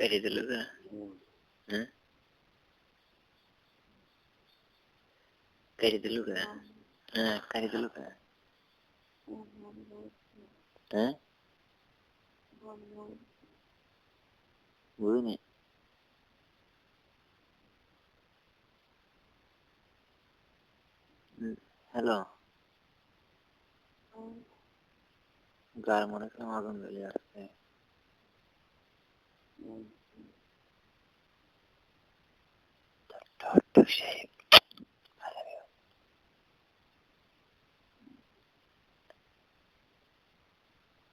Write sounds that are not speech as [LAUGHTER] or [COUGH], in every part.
কেটে দিল গা হ্যাঁ কেটে দিল গা হ্যাঁ কেটে দিল গা হ্যাঁ বুঝিনি হ্যালো গার মনে কেমন আগুন জ্বলে আসছে ডক্টর সাহেব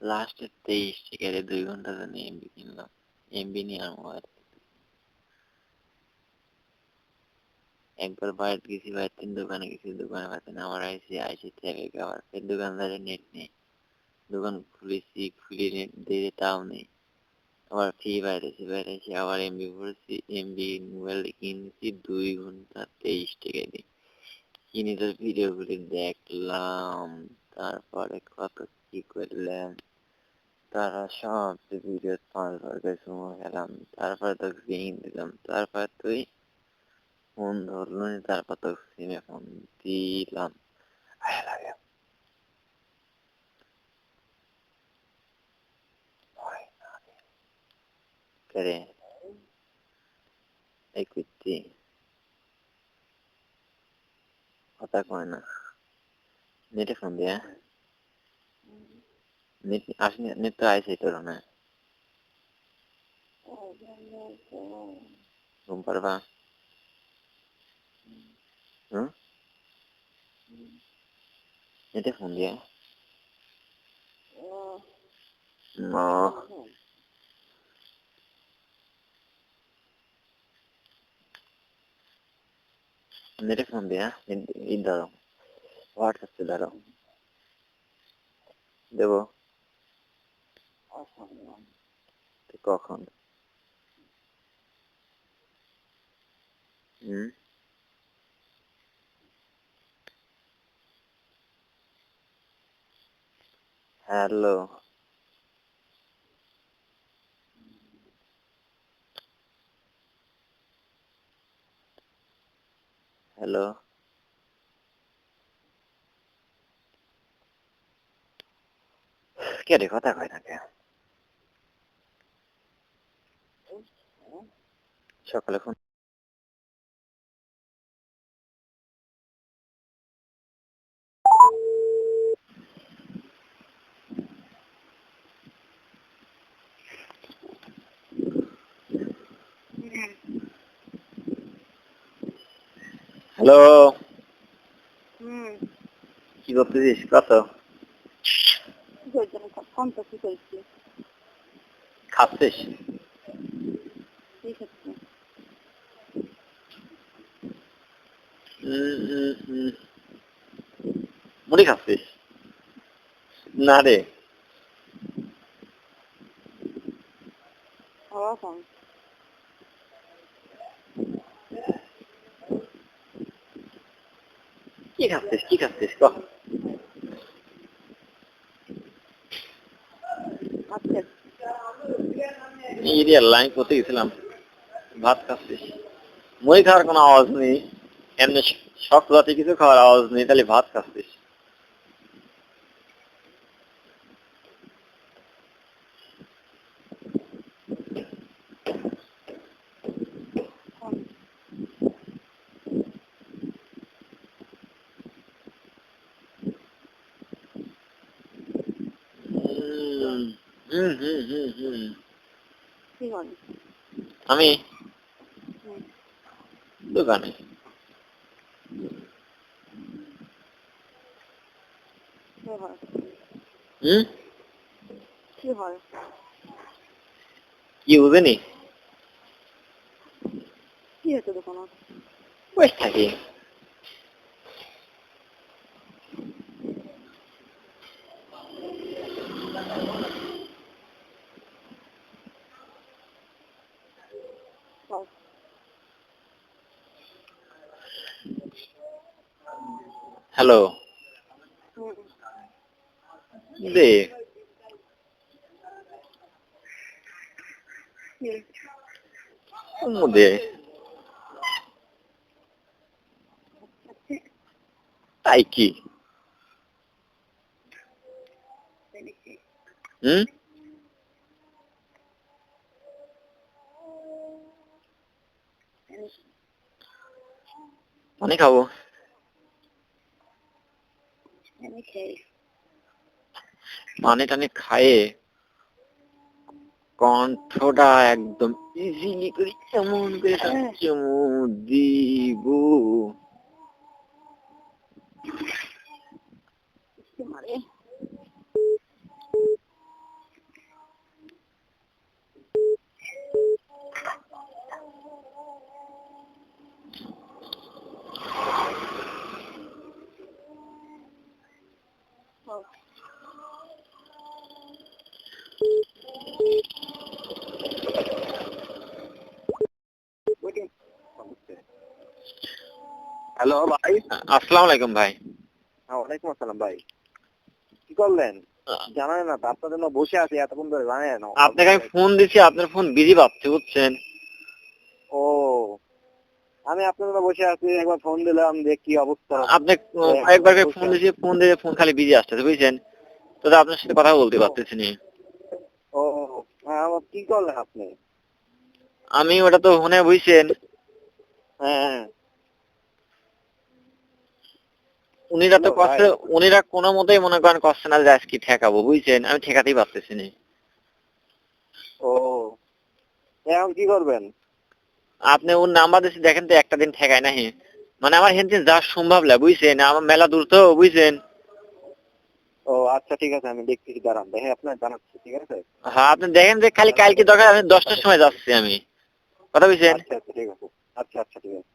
লাস্টের তেইশ টিকারে দুই ঘণ্টা জন্য এমবি কিনলাম এমবি নিয়ে আর একবার বাইরে গেছি বাইরে তিন দোকানে গেছি দোকানে না আমার আইসি আইসি থেকে আবার দোকানদারের নেট নেই দোকান খুলেছি খুলে নেট দিয়ে তাও নেই আবার ফ্রি বাইরেছি বাইরেছি আবার এমবি ভরেছি এমবি মোবাইল কিনেছি দুই ঘণ্টা তেইশ টাকা দিয়ে। কিনে তো ভিডিও গুলি দেখলাম, তারপরে কত কি করলাম, তারা সব ভিডিও পাঁচবার করে সময় গেলাম তারপরে তো ভেঙে দিলাম, তারপর তুই ফোন ধরলো তারপর তো সিমে ফোন দিলাম। করে এই কুত্তি কথা কয় না নেটে ফোন দিয়া নেট আসেনি নেট তো আইসে তোর না ঘুম পারবা হুম নেটে ফোন দিয়া না নেটে ফোন দিয়া ই ধরো হোয়াটসঅ্যাপে ধরো দেবো তো কখন হুম হ্যালো হ্যালো? কে কথা কয় না কে? সকালে ফোন হ্যালো হুম কি করতেছিস কত কি করছি আমি ফোন তো কি করছি খাচ্ছিস কি করছি উম, উম, উম। মুড়ি খাচ্ছিস না রে খাওয়া ফোন কি খাচ্ছিস কি খাচ্ছিস কহ আমি করতে গেছিলাম। ভাত খাচ্ছিস মই খাওয়ার কোনো আওয়াজ নেই। এমনি শক্ত জাতীয় কিছু খাওয়ার আওয়াজ নেই, তাহলে ভাত খাচ্ছিস ফোন উম, হুম হুম হুম হুম কি করি আমি দোকানে। কি হয়? হুম? কি হয়? কি বুঝেনি? কি হয়েছে দোকানত? বসে থাকি বল। হ্যালো হুম দে কি চুমু দে আচ্ছা তাই কি দেখি হুম পানি খাব আমি খেয়ে পানি টানে খায়ে কণ্ঠটা একদম ইজিলি করে এমন করে হ্যাঁ। দিব ইচ্ছে মারে ও ওইটা হ্যালো ভাই। আসসালামু আলাইকুম ভাই। হ্যাঁ ওয়ালাইকুম আসসালাম ভাই। কি করলেন? জানালেন না তো আপনার জন্য বসে আছি এতক্ষণ ধরে জানেন। আপনাকে আমি ফোন দিছি আপনার ফোন বিজি বুঝছেন। ও আমি আপনার জন্য বসে আছি একবার ফোন দিলাম যে কি অবস্থা। আপনি কয়েকবার করে ফোন দিয়েছি ফোন দিয়ে ফোন খালি বিজি আসতেছে বুঝছেন। তো আপনার সাথে কথা বলতে পারতেছি না। ও হ্যাঁ কি করলেন আপনি? আমি ওটা তো ফোনে বুঝছেন হ্যাঁ হ্যাঁ উনিরা তো কষ্ট উনিরা কোনো মতেই মনে করেন কষ্ট না আজকে ঠেকাবো বুঝছেন? আমি ঠেকাতেই পারতেছি না ও এখন কি করবেন? আপনি ওর নাম্বার দিচ্ছি দেখেন তো একটা দিন ঠেকায় নাহি। মানে আমার হেনতে যা সম্ভব লাগে বুঝছেন? আমার মেলা দূর তো বুঝছেন? ও আচ্ছা ঠিক আছে আমি দেখতেছি দাঁড়ান দেখে আপনার জানাচ্ছি ঠিক আছে? হ্যাঁ আপনি দেখেন যে খালি কালকে দরকার আমি দশটার সময় যাচ্ছি আমি। কথা বুঝছেন? আচ্ছা আচ্ছা ঠিক আছে। আচ্ছা আচ্ছা ঠিক আছে।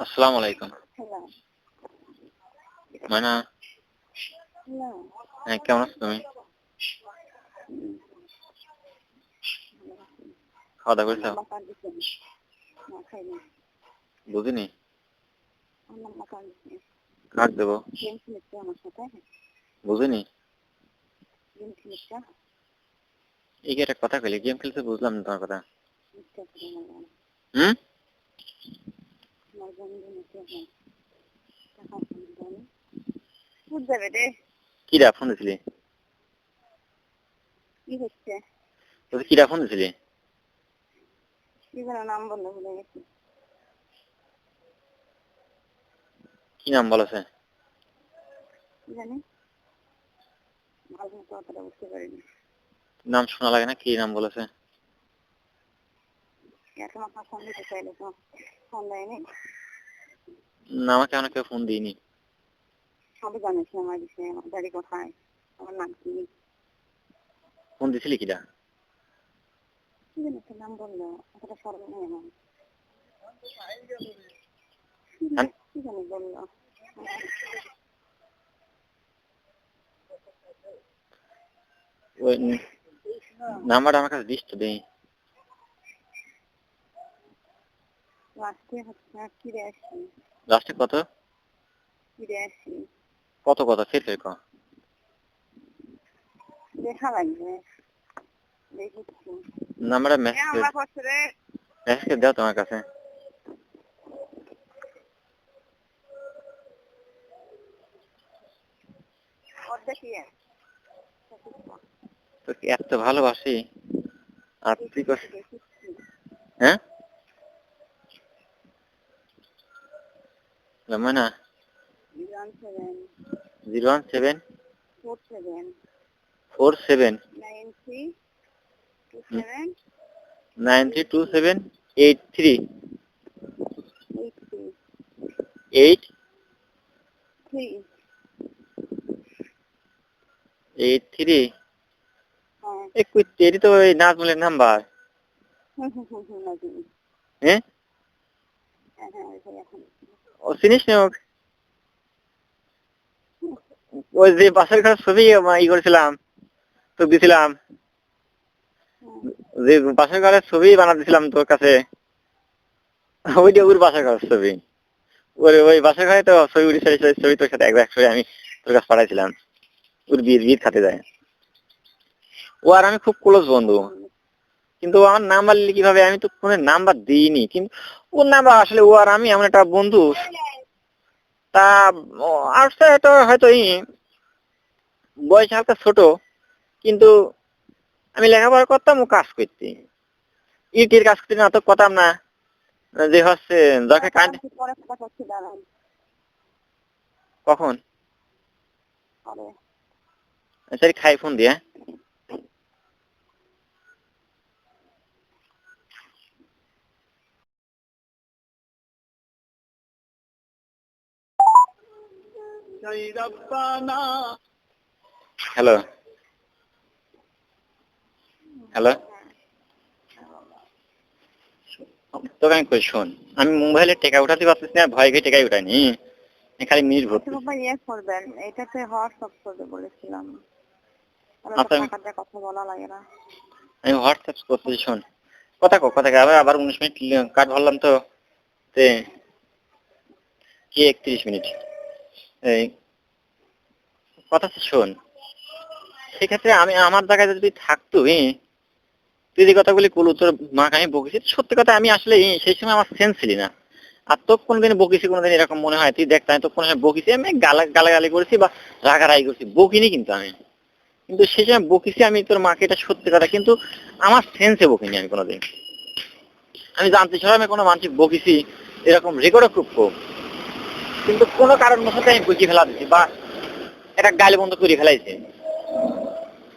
আসসালামু আলাইকুম খেলাম মানে না হ্যাঁ কেমন আছো তুমি? খাওয়া দাওয়া করেছ? বুঝিনি? দেবো? সাথে বুঝিনি? এই একটা কথা কইলে গেম খেলতে বুঝলাম না তোমার কথা। হুম? বন্ধু কিরা ফোন দিছিলি? কি হচ্ছে তুই কিরা ফোন দিছিলি? কি যেন নাম ভুলে গেছি। কি নাম বলেছে জানি? মতো অতটা বুঝতে পারিনি নাম শোনা লাগে না কি নাম বলেছে এখন আপনার ফোন দিতে চাইলে তো ফোন দেয়নি না? আমাকে কেউ ফোন দিইনি সবই জানিস আমার বিষয়ে আমার বাড়ি কোথায় আমার নাম কি? ফোন দিছিলি কিরা কি জানি একটা নাম বলল অতটা স্মরণ নেই আমার? কি জানি বলল? ওই নাম্বারটা আমার কাছে দিস তো দেই লাস্টে হচ্ছে ফিরে আসি লাস্টে কত? ফিরে আসি কত কত ফের ফের কর দেখা লাগবে। দেখি নাম্বারটা মেসেজ মেসেজ দাও তোমার কাছে। ইয়ে। তোকে এত ভালোবাসি। আর তুই হ্যাঁ? Ramana zero one seven four seven. Four seven nine three two seven. Nine three two seven eight three. Eight three. Eight three. Three. হ্যাঁ। এটি তো ওই নাজমুলের নাম্বার। হ্যাঁ? হ্যাঁ হ্যাঁ ও চিনিস না? ওই যে বাসের ঘরের ছবি ই করেছিলাম তো দিছিলাম। যে বাসের ঘরের ছবি বানা দিছিলাম তোর কাছে। ওইটা ওর বাসের ঘরের ছবি। ওর ওই বাসের ঘরে তো ছবি উঠেছে সেই ছবি তোর সাথে একবার একসঙ্গে আমি তোর কাছে পাঠাইছিলাম। ওর বিয়ের বিয়ে খাতে যায় ও আর আমি খুব ক্লোজ বন্ধু। কিন্তু আমার নাম্বার নিলে কীভাবে? আমি তো ফোনের নাম্বার দিইনি। কিন্তু ওর নাম্বার আসলে ও আর আমি এমন একটা বন্ধু। তা ও হয়তো হয়তো বয়স হালকা ছোট কিন্তু আমি লেখাপড়া করতাম ও কাজ করতি। ইটির কাজ করতে না তো করতাম না। যে হচ্ছে করছি দাঁড়ান। কখন? পরে সরি খাই ফোন দিয়ে হ্যাঁ? হ্যালো হ্যালো তোকে আমি কই শোন আমি মোবাইলে টেকা উঠাতে পারতেছি না ভয় খেয়ে টেকাই উঠাইনি। খালি মিনিট ভর্তি আচ্ছা বাবা ইয়ে করবেন এটাতে হোয়াটসঅ্যাপ করবে বলেছিলাম। আচ্ছা। কথা বলা লাগে না। আমি হোয়াটসঅ্যাপ করতেছি শোন। কথা কো কথা কো, আবার আবার উনিশ মিনিট কাট ভরলাম তো। তে কি একত্রিশ মিনিট? এই শোন। সেক্ষেত্রে আমি, আমার জায়গায় যদি থাকতো তুই যে কথাগুলি বলু তোর মাকে আমি বকেছি সত্যি কথা আমি আসলে সেই সময় আমার সেন্স না। আর তো কোনদিন বকিছি, কোনদিন এরকম মনে হয়, তুই কোনো বকিছি, আমি গালা, গালাগালি করেছি বা রাগারাগি করছি, বকিনি কিন্তু আমি। কিন্তু সেই সময় বকিছি আমি, তোর মাকে এটা সত্যি কথা, কিন্তু আমার সেন্সে বকিনি আমি কোনোদিন। আমি জানতে ছাড়া আমি কোনো মানসিক বকিছি, এরকম রেকর্ডও খুব কম। কিন্তু কোনো কারণ মশাতে আমি বকি ফেলা দিচ্ছি বা একটা গালি বন্ধ করে ফেলাইছি।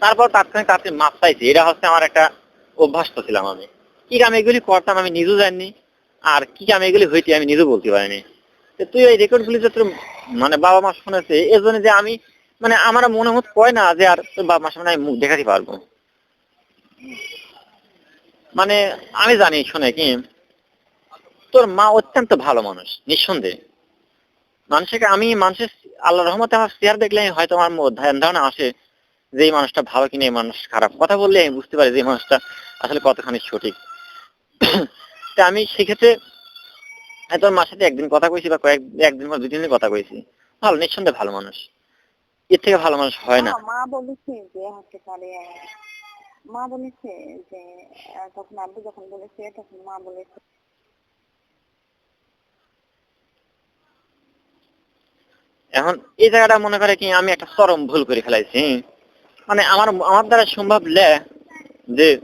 তারপর তাৎক্ষণিক তাতে মাপ চাইছি। এটা হচ্ছে আমার একটা অভ্যাস তো ছিলাম আমি। কি কাম এগুলি করতাম আমি নিজেও জানি আর কি কাম এগুলি হইতে আমি নিজেও বলতে পারিনি। তুই এই রেকর্ড গুলি যে তোর মানে বাবা মা শুনেছে এর জন্য যে আমি মানে আমার মনে হতে কয় না যে আর তোর বাবা মার সামনে আমি মুখ দেখাতে পারব। মানে আমি জানি, শুনে কি? তোর মা অত্যন্ত ভালো মানুষ, নিঃসন্দেহে। মানুষকে আমি মানুষের আল্লাহ রহমতে আমার চেয়ার দেখলে হয়তো আমার ধ্যান ধারণা আসে যে এই মানুষটা ভালো কিনা, এই মানুষ খারাপ। কথা বললে আমি বুঝতে পারি যে মানুষটা আসলে কতখানি সঠিক। [COUGHS] তা আমি সেক্ষেত্রে তোর মার সাথে একদিন কথা কইছি বা কয়েক একদিন বা দুই তিন দিন কথা কইছি। ভালো, নিঃসন্দেহে ভালো মানুষ। এর থেকে ভালো মানুষ হয় না। মা- মা বলেছে যে হতে পারে, মা বলেছে যে তখন আব্বু যখন বলেছে, তখন মা বলেছে এখন এই জায়গাটা মনে করে কি আমি একটা চরম ভুল করে ফেলাইছি। মানে আমার আমার দ্বারা সম্ভব লে যে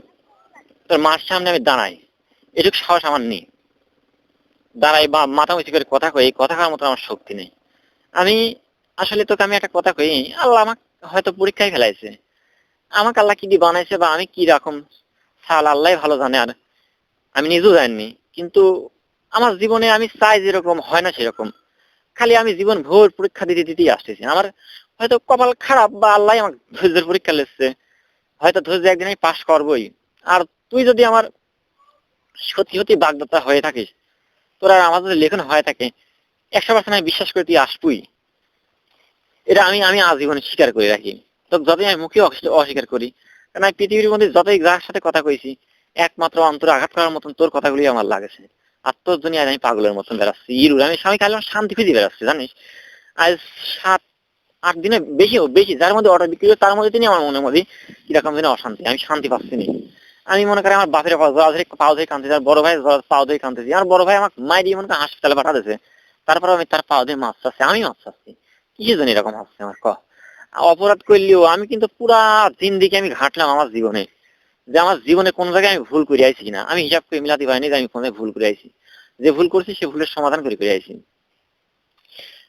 তোর মার সামনে আমি দাঁড়াই। এটুকু সাহস আমার নেই। দাঁড়াই বা মাথা করে কথা কই, কথা করার মতো আমার শক্তি নেই। আমি আসলে তোকে আমি একটা কথা কই, আল্লাহ আমাকে হয়তো পরীক্ষায় ফেলাইছে। আমাকে আল্লাহ কি দিয়ে বানাইছে বা আমি কি রকম সাল আল্লাহ ভালো জানে আর আমি নিজেও জানিনি। কিন্তু আমার জীবনে আমি চাই যেরকম, হয় না সেরকম। খালি আমি জীবন ভোর পরীক্ষা দিতে দিতেই আসতেছি। আমার হয়তো কপাল খারাপ বা আল্লাহ আমার ধৈর্যের পরীক্ষা লেগছে। হয়তো ধৈর্য একদিন আমি পাশ করবই। আর তুই যদি আমার সত্যি সত্যি বাগদত্তা হয়ে থাকিস, তোর আর আমার যদি লেখন হয়ে থাকে, একশো পার্সেন্ট আমি বিশ্বাস করে তুই আসবই। এটা আমি আমি আজীবনে স্বীকার করে রাখি। তো যতই আমি মুখে অস্বীকার করি, কারণ আমি পৃথিবীর মধ্যে যতই যার সাথে কথা কইছি, একমাত্র অন্তরে আঘাত করার মতন তোর কথাগুলি আমার লাগেছে। আজ আমি পাগলের মতন বেড়াচ্ছি। ইরুর আমি স্বামী খাইলাম শান্তি খুঁজে বেড়াচ্ছি, জানিস? আজ সাত, আট দিনে বেশি বেশি, যার মধ্যে অর্ডার বিক্রি তার মধ্যে তিনি আমার মনের মধ্যে কীরকম যেন অশান্তি। আমি শান্তি পাচ্ছি না। আমি মনে করি আমার বাপের ধরে, পাও ধরে কাঁদতেছি, আর বড় ভাই পাও ধরে কাঁদতেছি। আর বড় ভাই আমার মাই দিয়ে মনে করি হাসপাতালে পাঠা দিয়েছে তারপর আমি তার পাও ধরে মাছ চাচ্ছি আমি মাছ চাচ্ছি। কিসের জন্য এরকম হচ্ছে আমার ক অপরাধ করলেও আমি কিন্তু পুরা দিন দিকে আমি ঘাটলাম আমার জীবনে। যে আমার জীবনে কোন জায়গায় আমি ভুল করে আইছি কিনা। আমি হিসাব করে মিলাতে পারিনি যে আমি কোন ভুল করে আইছি। যে ভুল করছি, সে ভুলের সমাধান করে করে আইছি।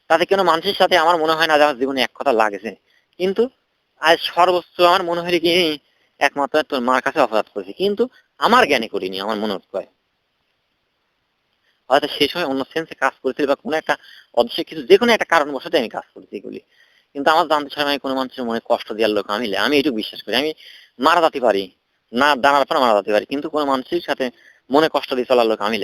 তাতে কেন মানুষের সাথে আমার মনে হয় না যে আমার জীবনে এক কথা লাগেছে? কিন্তু আজ সর্বোচ্চ আমার মনে হয় কি, একমাত্র তোর মার কাছে অপরাধ করেছি। কিন্তু আমার জ্ঞানে করিনি, আমার মনে হয় হয়তো সেই সময় অন্য সেন্সে কাজ করেছিল বা কোনো একটা অদৃশ্য কিছু, যে কোনো একটা কারণবশত আমি কাজ করেছি এগুলি। কিন্তু আমার জানতে আমি কোনো মানুষের মনে কষ্ট দেওয়ার লোক আমি আমি এটুকু বিশ্বাস করি। আমি মারা যেতে পারি, না দাঁড়ার পর মারা যেতে পারি, কিন্তু কোনো মানুষের সাথে মনে কষ্ট দিয়ে চলার লোক আমি।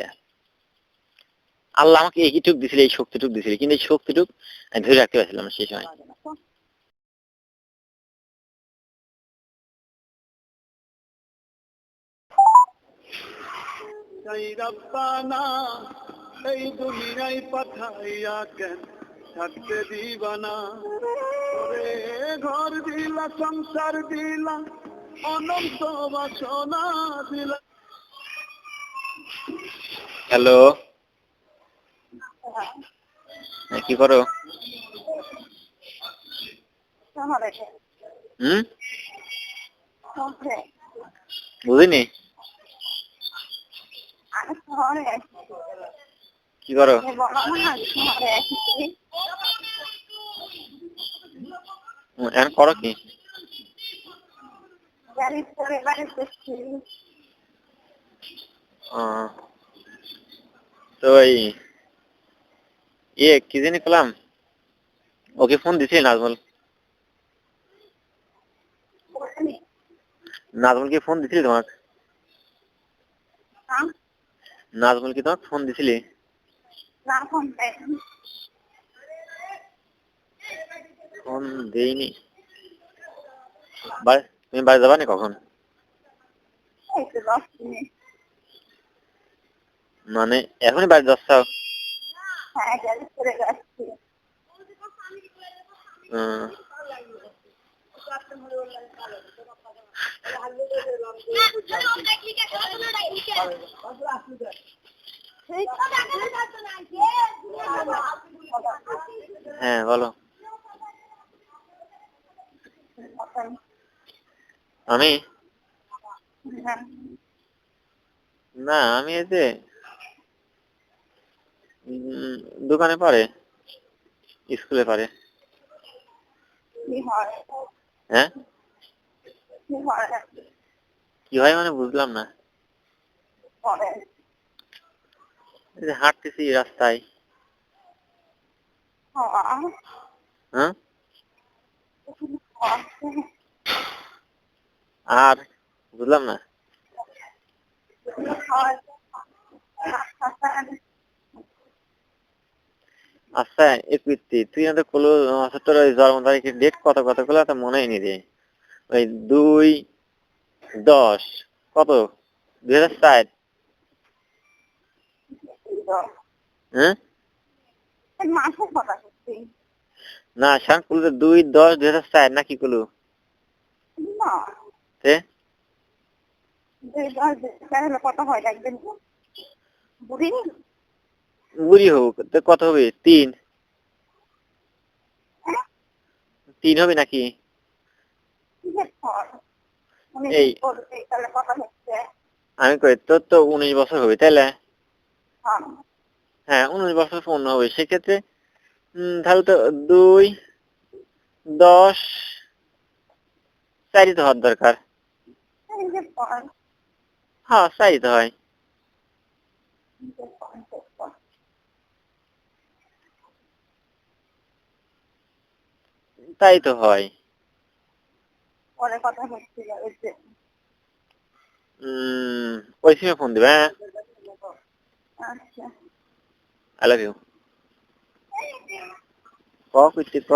আল্লাহ আমাকে এইটুক দিছিল এই শক্তিটুক দিছিল কিন্তু এই শক্তিটুক আমি ধরে রাখতে পারছিলাম সেই সময়। এই দুনিয়ায় পাঠাইয়া কেন থাকতে দিবানা? ঘর দিলা সংসার দিলা অনন্ত বাসনা দিলা। হ্যালো? কি করো? হুম? বুঝিনি? কি করো? এখন করো কি? তো এই ইয়ে কি জানি পেলাম? ওকে ফোন দিছিলি নাজমুল। নাজমুল কি ফোন দিছিলি তোমাকে? নাজমুল কি তোমাকে ফোন দিছিলি? ফোন দেইনি। তুমি বাড়ি যাবা না কখন? মানে এখনই বাড়ি যাচ্ছ হ্যাঁ গাড়ি করে যাচ্ছি হুম। হ্যাঁ বলো। আমি? না আমি যে দোকানে পারে স্কুলে পারে হয়? কি হয়? মানে বুঝলাম না। হাঁটতেছি রাস্তায়। হ্যাঁ? আর? বুঝলাম না। আচ্ছা এ তুই আমাদের কলো আচ্ছা তোর ওই জন্ম তারিখের ডেট কত কতগুলো তো মনেই নি রে? ওই দুই দশ কত? দুই হাজার চার হ্যাঁ? না শান কুলু দুই দশ দুই হাজার চার না কি কুলু? কত হয় বুড়ি বুড়ি হোক কত হবে? তিন। তিন হবে নাকি? এই। আমি কই তোর তো উনিশ বছর হবে তাইলে? হ্যাঁ। হ্যাঁ উনিশ বছর পূর্ণ হবে। সেক্ষেত্রে উম, তাহলে তো দুই দশ চারি তো হওয়ার দরকার। হ্যাঁ চারি তো হয়। তাই তো হয়। পরে কথা হচ্ছিল ওই যে। ওই সিমে ফোন দিবে হ্যাঁ? আচ্ছা। আই লাভ ইউ ক কইতে ক?